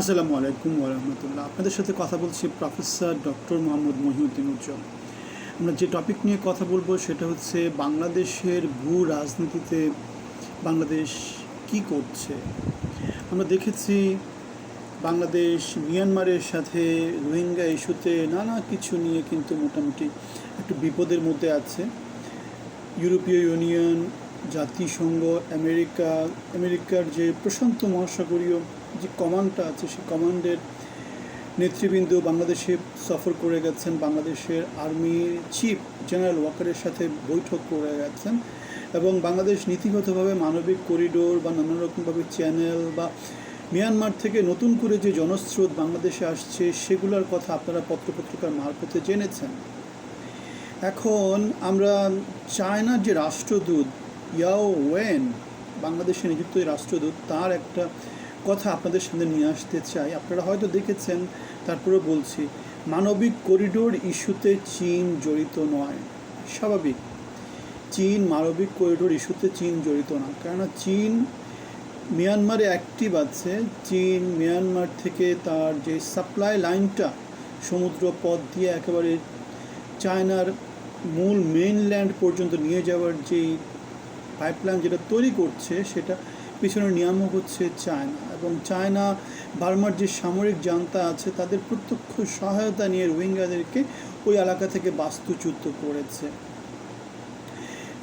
আসসালামু আলাইকুম ওরহমতুল্লাহ আপনাদের সাথে কথা বলছি প্রফেসর ডক্টর মোহাম্মদ মহিউদ্দিন উজ্জ্বল। আমরা যে টপিক নিয়ে কথা বলব সেটা হচ্ছে বাংলাদেশের ভূ রাজনীতিতে বাংলাদেশ কি করছে? আমরা দেখেছি বাংলাদেশ মিয়ানমারের সাথে রোহিঙ্গা ইস্যুতে নানা কিছু নিয়ে কিন্তু মোটামুটি একটু বিপদের মধ্যে আছে। ইউরোপীয় ইউনিয়ন জাতিসংঘ, আমেরিকা, আমেরিকার যে প্রশান্ত মহাসাগরীয় যে কমান্ডটা আছে, সেই কমান্ডের নেতৃবৃন্দ বাংলাদেশে সফর করে গেছেন। বাংলাদেশের আর্মি চিফ জেনারেল ওয়াকারের সাথে বৈঠক করে গেছেন এবং বাংলাদেশ নীতিগতভাবে মানবিক করিডোর বা নানা রকমভাবে চ্যানেল বা মিয়ানমার থেকে নতুন করে যে জনস্রোত বাংলাদেশে আসছে, সেগুলোর কথা আপনারা পত্রপত্রিকার মারফতে জেনেছেন। এখন আমরা চায়নার যে রাষ্ট্রদূত ইয়াও ওয়েন, বাংলাদেশে নিযুক্ত রাষ্ট্রদূত, তার একটা কথা আপনাদের সামনে নিয়ে আসতে চাই। আপনারা হয়তো দেখেছেন, তারপরে বলছি, মানবিক করিডোর ইস্যুতে চীন জড়িত নয়। স্বাভাবিক। চীন মানবিক করিডোর ইস্যুতে চীন জড়িত না। কেননা চীন মিয়ানমারে অ্যাক্টিভ আছে। চীন মিয়ানমার থেকে তার যে সাপ্লাই লাইনটা সমুদ্র পথ দিয়ে একেবারে চায়নার মূল মেইনল্যান্ড পর্যন্ত নিয়ে যাওয়ার যেই পাইপলাইন যেটা তৈরি করছে, সেটা পিছনে নিয়ামক হচ্ছে চায়না। এবং চায়না, বার্মার যে সামরিক জান্তা আছে, তাদের প্রত্যক্ষ সহায়তা নিয়ে রোহিঙ্গাদেরকে ওই এলাকা থেকে বাস্তুচ্যুত করেছে।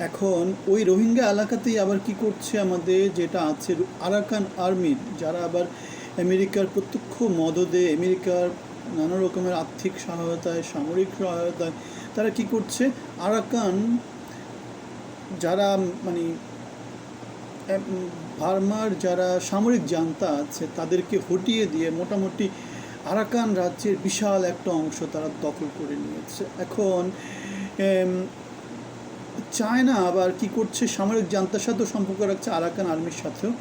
এখন ওই রোহিঙ্গা এলাকাতেই আবার কি করছে আমাদের, যেটা আছে আরাকান আর্মির যারা আবার আমেরিকার প্রত্যক্ষ মদদে, আমেরিকার নানা রকমের আর্থিক সহায়তায়, সামরিক সহায়তায়, তারা কি করছে? আরাকান যারা মানে ভার্মার যারা সামরিক জানতা আছে, তাদেরকে হটিয়ে দিয়ে মোটামুটি আরাকান রাজ্যের বিশাল একটা অংশ তারা দখল করে নিয়েছে। এখন চায়না আবার কি করছে? সামরিক জান্তার সাথেও সম্পর্ক রাখছে, আরাকান আর্মির সাথেও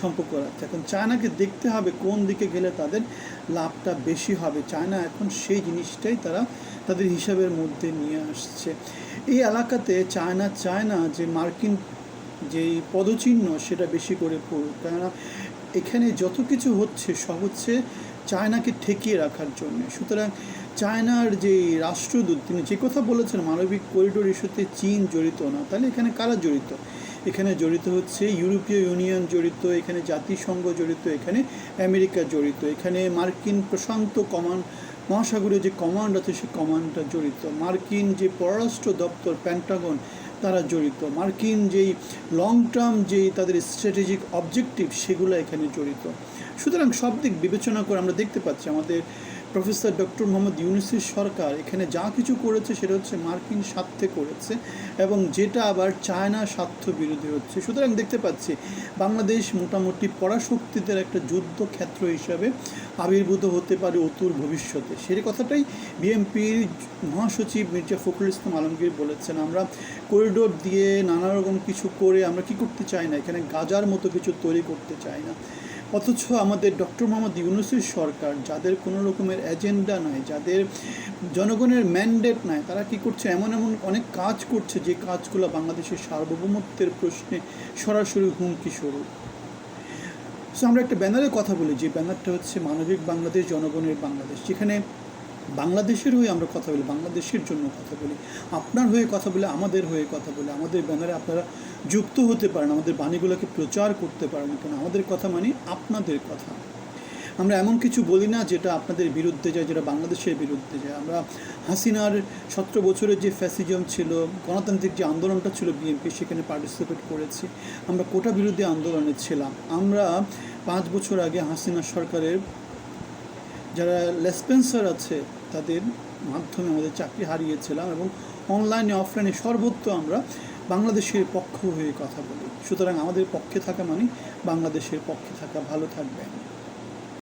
সম্পর্ক রাখছে। এখন চায়নাকে দেখতে হবে কোন দিকে গেলে তাদের লাভটা বেশি হবে। চায়না এখন সেই জিনিসটাই তারা তাদের হিসাবের মধ্যে নিয়ে আসছে। এই এলাকাতে চায়না চায় না যে মার্কিন যেই পদচিহ্ন সেটা বেশি করে পড়ুক। কেননা এখানে যত কিছু হচ্ছে সব হচ্ছে চায়নাকে ঠেকিয়ে রাখার জন্য। সুতরাং চায়নার যে রাষ্ট্রদূত, তিনি যে কথা বলেছেন, মানবিক করিডোর ইস্যুতে চীন জড়িত না, তাহলে এখানে কারা জড়িত? এখানে জড়িত হচ্ছে ইউরোপীয় ইউনিয়ন জড়িত, এখানে জাতিসংঘ জড়িত, এখানে আমেরিকা জড়িত, এখানে মার্কিন প্রশান্ত কমান্ড, মহাসাগরীয় যে কমান্ড আছে সেই কমান্ডটা জড়িত। মার্কিন যে পররাষ্ট্র দপ্তর, প্যান্টাগন তারা জড়িত। মার্কিন যেই লং টার্ম যেই তাদের স্ট্র্যাটেজিক অবজেক্টিভ সেগুলো এখানে জড়িত। সুতরাং সব দিক বিবেচনা করে আমরা দেখতে পাচ্ছি আমাদের প্রফেসর ডক্টর মোহাম্মদ ইউনুসের সরকার এখানে যা কিছু করেছে সেটা হচ্ছে মার্কিন স্বার্থে করেছে এবং যেটা আবার চায়না স্বার্থ বিরোধী হচ্ছে। সুতরাং দেখতে পাচ্ছি বাংলাদেশ মোটামুটি পরাশক্তিদের একটা যুদ্ধক্ষেত্র হিসাবে আবির্ভূত হতে পারে অতুর ভবিষ্যতে। সেই কথাটাই বিএনপির মহাসচিব মির্জা ফখরুল ইসলাম আলমগীর বলেছেন। আমরা করিডোর দিয়ে নানা রকম কিছু করে আমরা কি করতে চাই না? এখানে গাজার মতো কিছু তৈরি করতে চাই না। অথচ আমাদের ডক্টর মোহাম্মদ ইউনুসের সরকার, যাদের কোনো রকমের এজেন্ডা নাই যাদের জনগণের ম্যান্ডেট নাই তারা কি করছে? এমন এমন অনেক কাজ করছে, যে কাজগুলো বাংলাদেশের সার্বভৌমত্বের প্রশ্নে সরাসরি হুমকি স্বরূপ। সো আমরা একটা ব্যানারের কথা বলি, যে ব্যানারটা হচ্ছে মানবিক বাংলাদেশ, জনগণের বাংলাদেশ। যেখানে বাংলাদেশের হয়ে আমরা কথা বলি, বাংলাদেশের জন্য কথা বলি। আপনার হয়ে কথা বলে, আমাদের হয়ে কথা বলে, আমাদের ব্যানারে আপনারা যুক্ত হতে পারেন, আমাদের বাণীগুলোকে প্রচার করতে পারেন কারণ আমাদের কথা মানে আপনাদের কথা। আমরা এমন কিছু বলি না যেটা আপনাদের বিরুদ্ধে যায়, যেটা বাংলাদেশের বিরুদ্ধে যায়। আমরা হাসিনার সতেরো বছরের যে ফ্যাসিজম ছিল, গণতান্ত্রিক যে আন্দোলনটা ছিল বিএনপি সেখানে পার্টিসিপেট করেছি। আমরা কোটা বিরোধী আন্দোলনে ছিলাম। আমরা পাঁচ বছর আগে হাসিনা সরকারের যারা লেসপেন্সার আছে, তাদের মাধ্যমে আমাদের চাকরি হারিয়েছিলাম এবং অনলাইনে অফলাইনে সর্বত্র আমরা বাংলাদেশের পক্ষ হয়ে কথা বলি। সুতরাং আমাদের পক্ষে থাকা মানে বাংলাদেশের পক্ষে থাকা, ভালো থাকবেন।